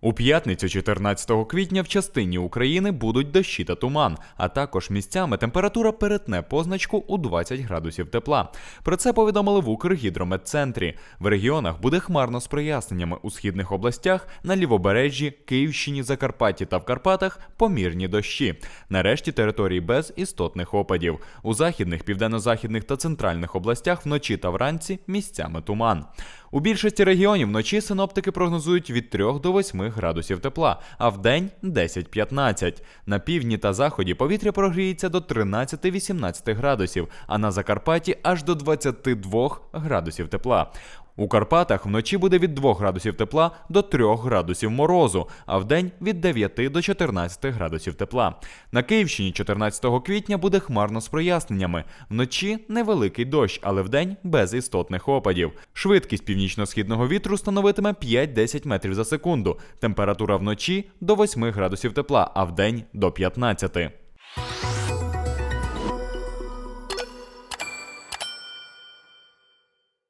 У п'ятницю 14 квітня в частині України будуть дощі та туман, а також місцями температура перетне позначку у 20 градусів тепла. Про це повідомили в Укргідрометцентрі. В регіонах буде хмарно з проясненнями у східних областях, на лівобережжі, Київщині, Закарпатті та в Карпатах помірні дощі. Нарешті території без істотних опадів. У західних, південно-західних та центральних областях вночі та вранці місцями туман. У більшості регіонів вночі синоптики прогнозують від 3 до 8 градусів тепла, а вдень 10-15. На півдні та заході повітря прогріється до 13-18 градусів, а на Закарпатті аж до 22 градусів тепла. У Карпатах вночі буде від 2 градусів тепла до 3 градусів морозу, а вдень від 9 до 14 градусів тепла. На Київщині 14 квітня буде хмарно з проясненнями. Вночі невеликий дощ, але вдень без істотних опадів. Швидкість північно-східного вітру становитиме 5-10 метрів за секунду. Температура вночі до 8 градусів тепла, а вдень до 15.